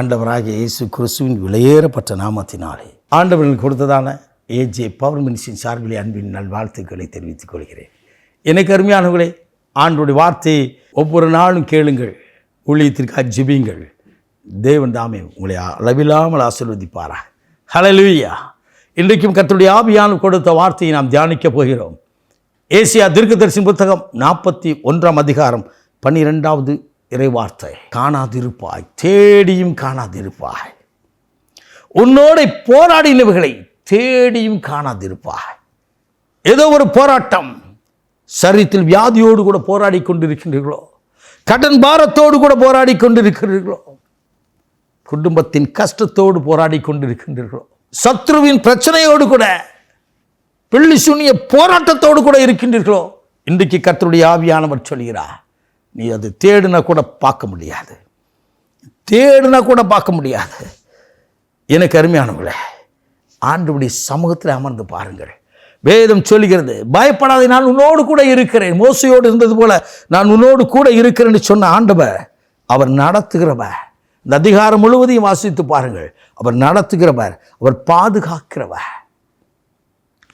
ஆண்டவராக இயேசு கிறிஸ்துவின் விலையேறப்பட்ட நாமத்தினாலே. ஆண்டவர்கள் கொடுத்ததான ஏஜே பவர் மினிஸ்டின் சார்பிலே அன்பின் நல்வாழ்த்துக்களை தெரிவித்துக் கொள்கிறேன். எனக்கு அருமையானவர்களே ஆண்டுடைய வார்த்தையை ஒவ்வொரு நாளும் கேளுங்கள் ஊழியத்திற்காக ஜிபியுங்கள் தேவன் தாமே உங்களை அளவில்லாமல் ஆசிர்வதிப்பாரா ஹalleluya இன்றைக்கும் கத்தருடைய ஆபியானம் கொடுத்த வார்த்தையை நாம் தியானிக்கப் போகிறோம். ஏசியா தீர்க்கதரிசி புத்தகம் நாற்பத்தி ஒன்றாம் அதிகாரம் பன்னிரெண்டாவது இறைவார்த்தை. காணாதிருப்பாய். தேடியும் காணாதிருப்பாய். உன்னோட போராடினவர்களை தேடியும் காணாதிருப்பாய். ஏதோ ஒரு போராட்டம். சரீரத்தில் வியாதியோடு கூட போராடி கொண்டிருக்கின்றீர்களோ? கடன் பாரத்தோடு கூட போராடி கொண்டிருக்கிறீர்களோ குடும்பத்தின் கஷ்டத்தோடு போராடி கொண்டிருக்கின்றீர்களோ? சத்ருவின் பிரச்சனையோடு கூட பிள்ளி சுனிய போராட்டத்தோடு கூட இருக்கின்றீர்களோ? இன்றைக்கு கர்த்தருடைய ஆவியானவர் சொல்கிறார் நீ அது தேடினா கூட பார்க்க முடியாது. தேடினா கூட பார்க்க முடியாது. எனக்கு அருமையானவங்களே ஆண்டுபடி சமூகத்தில் அமர்ந்து பாருங்கள். வேதம் சொல்லுகிறது பயப்படாத நான் உன்னோடு கூட இருக்கிறேன். மோசையோடு இருந்தது போல நான் உன்னோடு கூட இருக்கிறேன்னு சொன்ன ஆண்டவர் அவர் நடத்துகிறவர். இந்த அதிகாரம் முழுவதையும் வாசித்து பாருங்கள். அவர் நடத்துகிறவர் அவர் பாதுகாக்கிறவர்.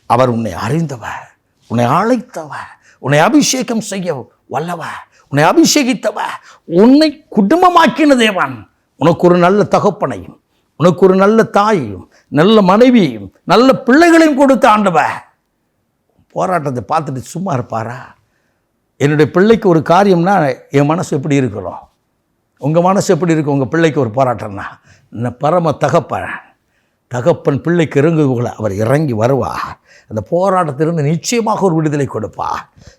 அவர் உன்னை அறிந்தவர் உன்னை அழைத்தவர் உன்னை அபிஷேகம் செய்ய வல்லவர். உன்னை அபிஷேகித்தவ உன்னை குடும்பமாக்கின தேவன். உனக்கு ஒரு நல்ல தகப்பனையும் உனக்கு ஒரு நல்ல தாயையும் நல்ல மனைவியையும் நல்ல பிள்ளைகளையும் கொடுத்த ஆண்டவ. போராட்டத்தை பார்த்துட்டு சும்மா இருப்பாரா? என்னுடைய பிள்ளைக்கு ஒரு காரியம்னா என் மனசு எப்படி இருக்கிறோம் உங்கள் மனசு எப்படி இருக்கும் உங்கள் பிள்ளைக்கு ஒரு போராட்டம்னா இந்த பரம தகப்பன். தகப்பன் பிள்ளைக்கு இறங்குகளை அவர் இறங்கி வருவார். அந்த போராட்டத்திலிருந்து நிச்சயமாக ஒரு விடுதலை கொடுப்பா.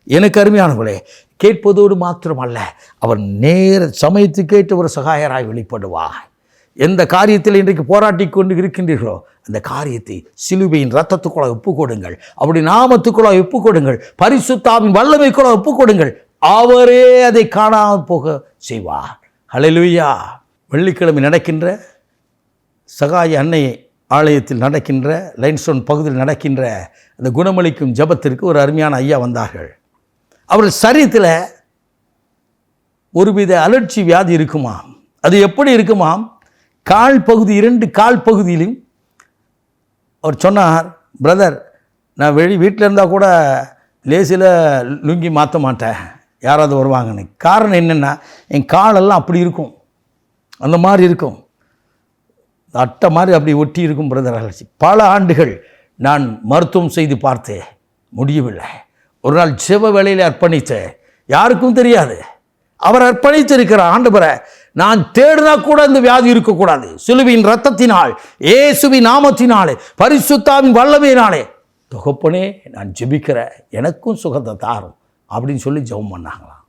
எனக்கு அருமையானவர்களே கேட்பதோடு மாத்திரமல்ல அவர் நேர சமயத்துக்கேற்ற ஒரு சகாயராய் வெளிப்படுவார் எந்த காரியத்தில் இன்றைக்கு போராட்டி கொண்டு இருக்கின்றீர்களோ அந்த காரியத்தை சிலுவையின் ரத்தத்துக்குள்ள ஒப்பு கொடுங்கள் அப்படி நாமத்துக்குள்ள ஒப்பு கொடுங்கள் பரிசுத்தாவின் வல்லமைக்குள்ள ஒப்பு கொடுங்கள் அவரே அதை காணாமல் போக செய்வார். ஹalleluya வெள்ளிக்கிழமை நடக்கின்ற சகாய அன்னையை ஆலயத்தில் நடக்கின்ற லைன்ஸ்டோன் பகுதியில் நடக்கின்ற அந்த குணமளிக்கும் ஜபத்திற்கு ஒரு அருமையான ஐயா வந்தார்கள். அவர்கள் சரீரத்தில் ஒருவித அலட்சி வியாதி இருக்குமாம். அது எப்படி இருக்குமாம்? கால் பகுதி இரண்டு கால் பகுதியிலும் அவர் சொன்னார் பிரதர் நான் வெளி வீட்டில் இருந்தால் கூட லேசில் லுங்கி மாற்ற மாட்டேன். யாராவது வருவாங்கன்னு. காரணம் என்னென்னா என் காலெல்லாம் அப்படி இருக்கும். அந்த மாதிரி இருக்கும். அட்டை மாதிரி அப்படி ஒட்டி இருக்கும் பிரதர் அலர்ச்சி பல ஆண்டுகள் நான் மருத்துவம் செய்து பார்த்தேன் முடியவில்லை. ஒரு நாள் சிவ வேலையில் அர்ப்பணித்தேன் யாருக்கும் தெரியாது. அவர் அர்ப்பணித்திருக்கிற ஆண்டவரை நான் தேடினா கூட இந்த வியாதி இருக்கக்கூடாது. சிலுவின் ரத்தத்தினால் ஏசுவின் நாமத்தினாலே பரிசுத்தாவின் வல்லமையினாலே. தொகப்பனே நான் ஜெபிக்கிறேன் எனக்கும் சுகத்தை தாரும் அப்படின்னு சொல்லி ஜெபம் பண்ணாங்களாம்.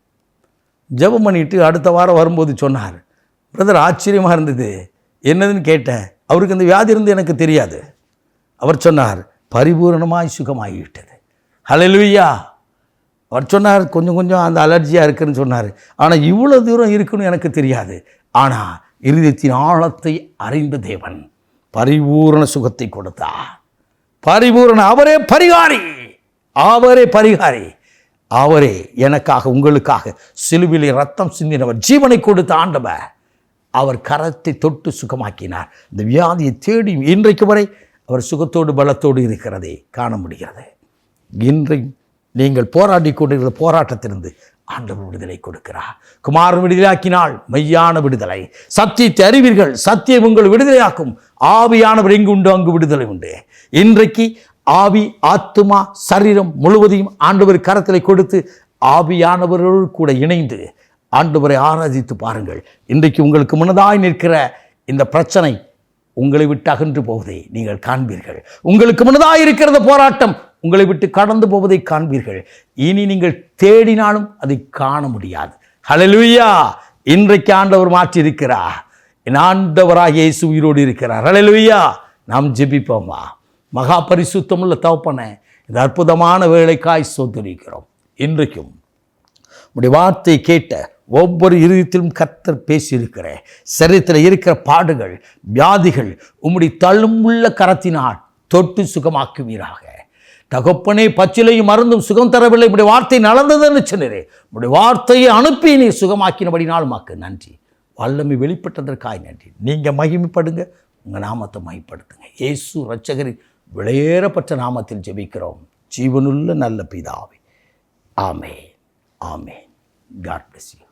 ஜெபம் பண்ணிட்டு அடுத்த வாரம் வரும்போது சொன்னார் பிரதர் ஆச்சரியமாக இருந்தது. என்னதுன்னு கேட்டேன் அவருக்கு அந்த வியாதி இருந்து எனக்கு தெரியாது. அவர் சொன்னார் பரிபூரணமாய் சுகமாகிவிட்டது. ஹalleluya. அவர் சொன்னார் கொஞ்சம் கொஞ்சம் அந்த அலர்ஜியாக இருக்குன்னு சொன்னார். ஆனால் இவ்வளோ தூரம் இருக்குன்னு எனக்கு தெரியாது. ஆனால் இருதயத்தின் ஆழத்தை அறிந்த தேவன் பரிபூரண சுகத்தை கொடுத்தார். பரிபூரண அவரே பரிகாரி. அவரே பரிகாரி. அவரே எனக்காக உங்களுக்காக சிலுவிலே ரத்தம் சிந்தினவர் ஜீவனை கொடுத்த ஆண்டவர். அவர் கரத்தை தொட்டு சுகமாக்கினார். இந்த வியாதியை தேடி இன்றைக்கு வரை அவர் சுகத்தோடு பலத்தோடு இருக்கிறதை காண முடிகிறது. இன்றையும் நீங்கள் போராடி கொண்டிருக்கிற போராட்டத்திலிருந்து ஆண்டவர் விடுதலை கொடுக்கிறார். குமாரன் விடுதலையாக்கினால் மெய்யான விடுதலை. சத்தியத்தை அறிவீர்கள் சத்தியம் உங்கள் விடுதலையாக்கும். ஆவியானவர் எங்கு உண்டு அங்கு விடுதலை உண்டு. இன்றைக்கு ஆவி ஆத்துமா சரீரம் முழுவதையும் ஆண்டவர் கரத்தில் கொடுத்து ஆவியானவரோடு கூட இணைந்து ஆண்டவரை ஆராதித்து பாருங்கள். இன்றைக்கு உங்களுக்கு முன்னதாய் நிற்கிற இந்த பிரச்சனை உங்களை விட்டு அகன்று போவதை நீங்கள் காண்பீர்கள். உங்களுக்கு முன்னதாக இருக்கிறத போராட்டம் உங்களை விட்டு கடந்து போவதை காண்பீர்கள். இனி நீங்கள் தேடினாலும் அதை காண முடியாது. ஹalleluya இன்றைக்கு ஆண்டவர் மாற்றி இருக்கிறார் என் ஆண்டவராக இயேசு உயிரோடு இருக்கிறார். ஹalleluya நாம் ஜெபிப்போமா? மகா பரிசுத்தமுள்ள தவப்பனை இந்த அற்புதமான வேலைக்காய் சோதரிக்கிறோம் இன்றைக்கும் உடைய வார்த்தை கேட்ட ஒவ்வொரு இருதயத்திலும் கத்தர் பேசியிருக்கிற சரீரத்தில் இருக்கிற பாடுகள் வியாதிகள் உம்முடைய தழும்புள்ள கரத்தினால் தொட்டு சுகமாக்குவீராக. தகப்பனே பச்சிலையும் மருந்தும் சுகம் தரவில்லை. இப்படி வார்த்தை நடந்ததுன்னு சொன்னரே. உடைய வார்த்தையை அனுப்பி நீ சுகமாக்கினபடினால் மாக்கு நன்றி. வல்லமை வெளிப்பட்டதற்காய் நன்றி. நீங்கள் மகிமைப்படுங்க உங்கள் நாமத்தை மகிப்படுத்துங்க இயேசு ரட்சகரின் விளையேறப்பட்ட நாமத்தில் ஜெபிக்கிறோம். ஜீவனுள்ள நல்ல பிதாவே. ஆமே ஆமே காட் பிளஸ் யூ